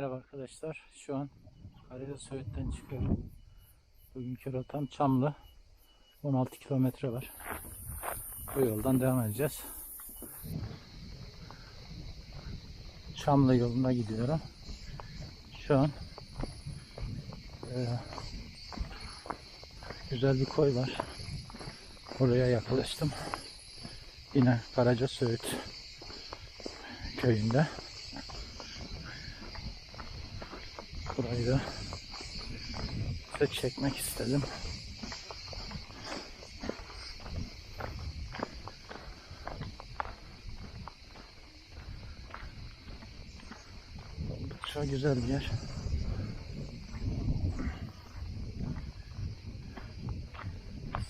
Merhaba arkadaşlar. Şu an Karayel Söğüt'ten çıkıyorum. Bugünkü rotam Çamlı. 16 kilometre var. Bu yoldan devam edeceğiz. Çamlı yoluna gidiyorum. Şu an e, güzel bir koy var. Oraya yaklaştım. Yine Karaca Söğüt köyünde. Burayı da size çekmek istedim. Oldukça güzel bir yer.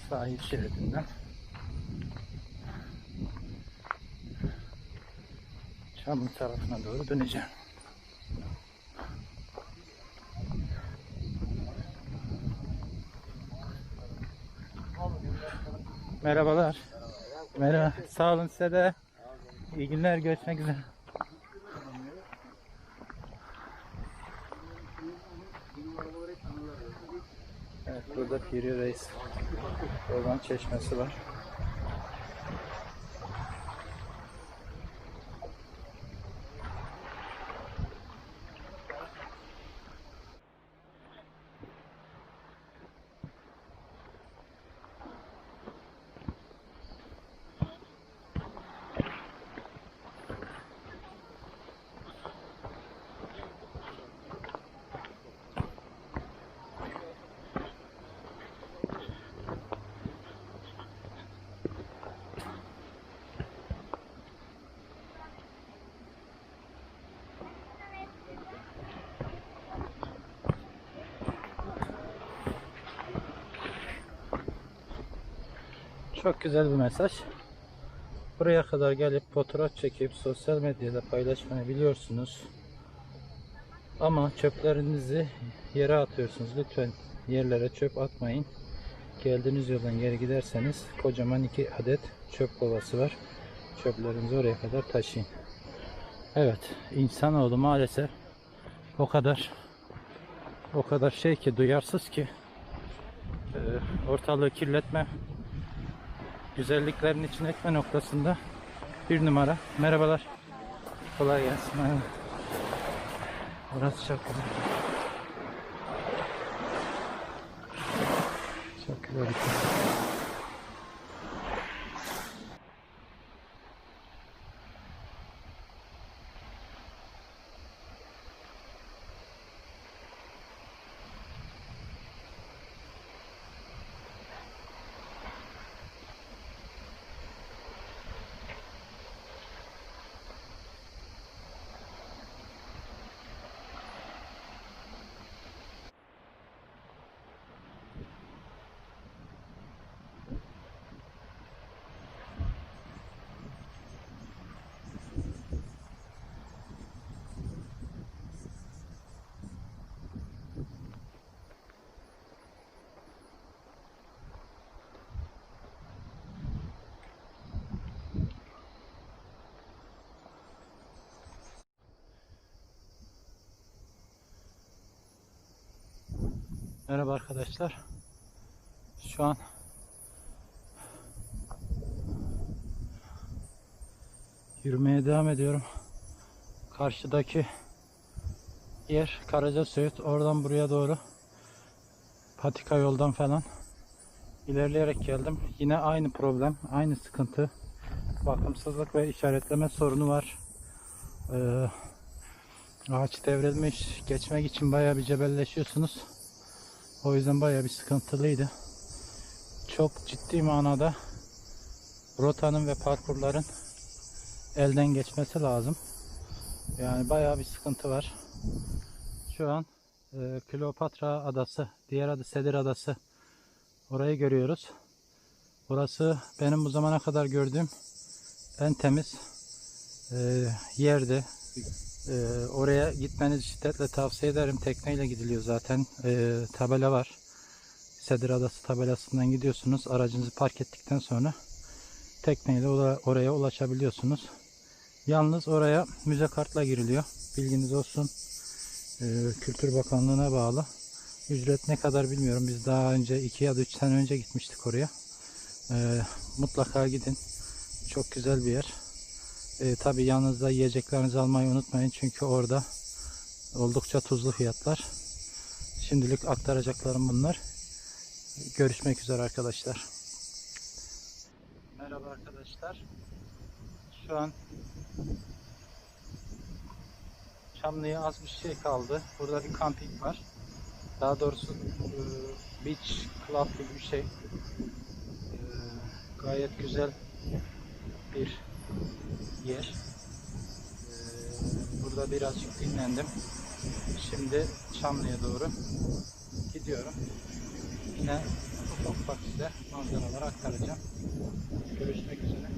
Sahil şeridinden Çamlı tarafına doğru döneceğim. Merhabalar. Merhaba. Sağ olun size de. İyi günler. Görüşmek üzere. Evet burada Piri Reis. Oradan çeşmesi var. Çok güzel bir mesaj. Buraya kadar gelip fotoğraf çekip sosyal medyada paylaşmayı biliyorsunuz. Ama çöplerinizi yere atıyorsunuz. Lütfen yerlere çöp atmayın. Geldiğiniz yoldan geri giderseniz kocaman iki adet çöp kovası var. Çöplerinizi oraya kadar taşıyın. Evet, insanoğlu maalesef o kadar o kadar şey ki duyarsız ki e, ortalığı kirletme güzelliklerin için etme noktasında bir numara. Merhabalar. Kolay gelsin. Merhaba. Burası çok güzel. Çok güzel. Merhaba arkadaşlar. Şu an yürümeye devam ediyorum. Karşıdaki yer Karaca Söğüt. Oradan buraya doğru patika yoldan falan ilerleyerek geldim. Yine aynı problem, aynı sıkıntı. Bakımsızlık ve işaretleme sorunu var. Ee, ağaç devrilmiş. Geçmek için bayağı bir cebelleşiyorsunuz. O yüzden bayağı bir sıkıntılıydı. Çok ciddi manada rotanın ve parkurların elden geçmesi lazım. Yani bayağı bir sıkıntı var. Şu an e, Kleopatra Adası, diğer adı Sedir Adası. Orayı görüyoruz. Burası benim bu zamana kadar gördüğüm en temiz e, yerdi. Ee, oraya gitmenizi şiddetle tavsiye ederim. Tekneyle gidiliyor zaten. Ee, tabela var. Sedir Adası tabelasından gidiyorsunuz. Aracınızı park ettikten sonra tekneyle ora- oraya ulaşabiliyorsunuz. Yalnız oraya müze kartla giriliyor. Bilginiz olsun. e, Kültür Bakanlığı'na bağlı. Ücret ne kadar bilmiyorum. Biz daha önce 2 ya da 3 sene önce gitmiştik oraya. E, mutlaka gidin. Çok güzel bir yer. E, Tabi yanınızda yiyeceklerinizi almayı unutmayın. Çünkü orada oldukça tuzlu fiyatlar. Şimdilik aktaracaklarım bunlar. Görüşmek üzere arkadaşlar. Merhaba arkadaşlar. Şu an Çamlı'ya az bir şey kaldı. Burada bir kamping var. Daha doğrusu e, beach club gibi bir şey. E, Gayet güzel bir yer. E, Burada birazcık dinlendim. Şimdi Çamlı'ya doğru gidiyorum. Yine ufak ufak size manzaraları aktaracağım. Görüşmek üzere.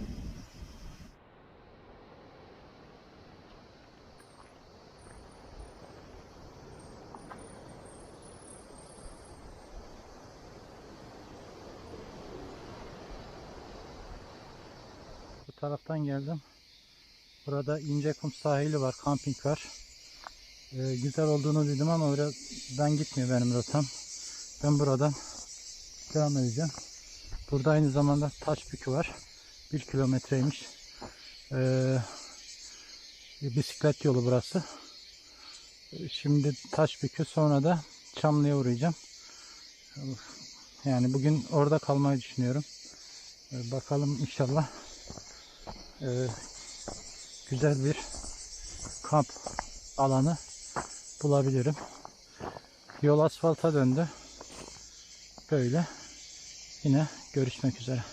Taraftan geldim. Burada ince kum sahili var, kamping var. Ee, güzel olduğunu duydum ama biraz ben gitmiyor benim rotam. Ben buradan devam edeceğim. Burada aynı zamanda taş bükü var. Bir kilometreymiş. Ee, bisiklet yolu burası. Şimdi taş bükü sonra da Çamlı'ya uğrayacağım. Yani bugün orada kalmayı düşünüyorum. Ee, bakalım inşallah ee, güzel bir kamp alanı bulabilirim. Yol asfalta döndü. Böyle. Yine görüşmek üzere.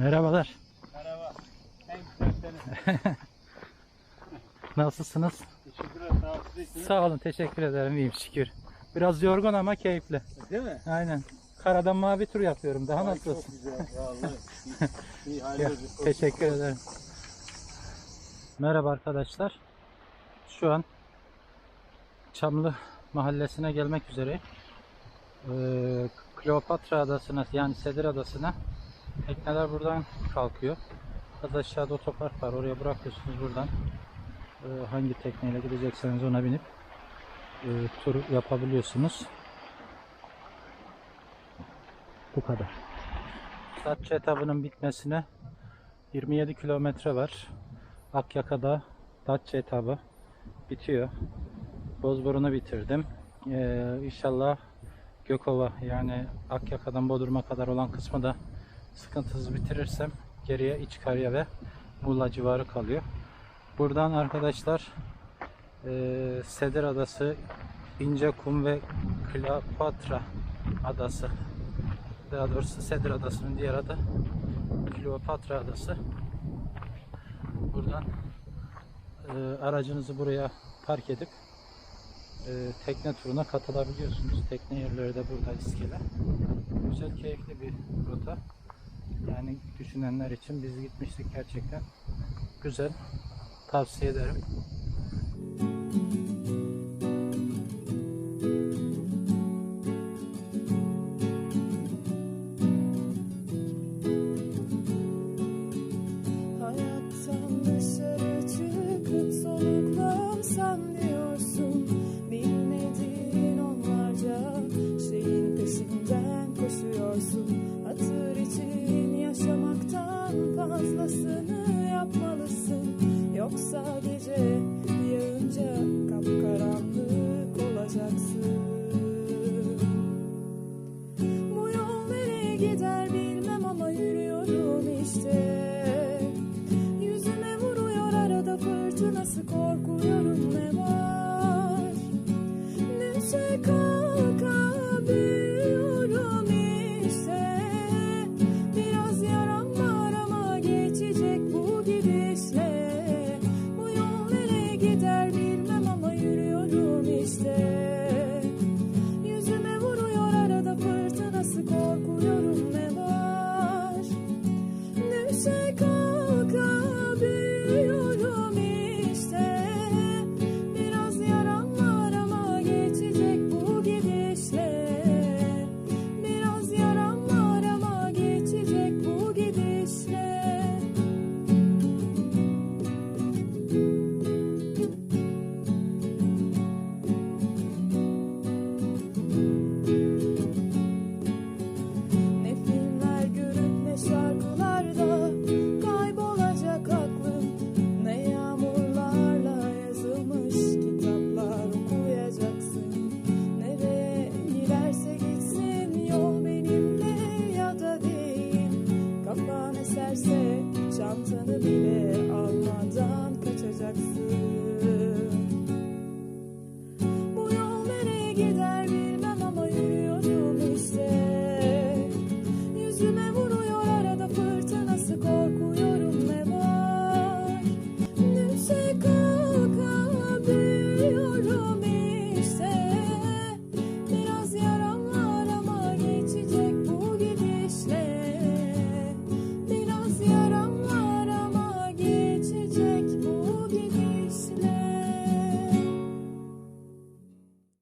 Merhabalar. Merhaba. En güzel. Nasılsınız? Teşekkür ederim. Sağ olun. Teşekkür ederim. İyiyim şükür. Biraz yorgun ama keyifli. Değil mi? Aynen. Karadan mavi tur yapıyorum. Daha Ay, nasılsın? Çok güzel. Vallahi. İyi, iyi Ya, teşekkür ederim. Merhaba arkadaşlar. Şu an Çamlı mahallesine gelmek üzere. Ee, Kleopatra Adası'na yani Sedir Adası'na tekneler buradan kalkıyor. Az aşağıda otopark var. Oraya bırakıyorsunuz buradan. Ee, hangi tekneyle gidecekseniz ona binip e, tur yapabiliyorsunuz. Bu kadar. Datça etabının bitmesine 27 kilometre var. Akyaka'da Datça etabı bitiyor. Bozburun'u bitirdim. Ee, inşallah Gökova yani Akyaka'dan Bodrum'a kadar olan kısmı da sıkıntısız bitirirsem geriye İçkarya ve Muğla civarı kalıyor. Buradan arkadaşlar e, Sedir Adası, İncekum ve Kleopatra Adası daha doğrusu Sedir Adası'nın diğer adı Kleopatra Adası. Buradan e, aracınızı buraya park edip e, tekne turuna katılabiliyorsunuz. Tekne yerleri de burada iskele. Güzel, keyifli bir rota. Yani düşünenler için biz gitmiştik gerçekten. Güzel. Tavsiye ederim. Hayattan dışarı çıkıp soluklansan diyorsun sadece yağınca kapkaranlık olacaksın. Bu yol nereye gider bilmem ama yürüyorum işte. Yüzüme vuruyor arada fırtınası kor. Yürüyorum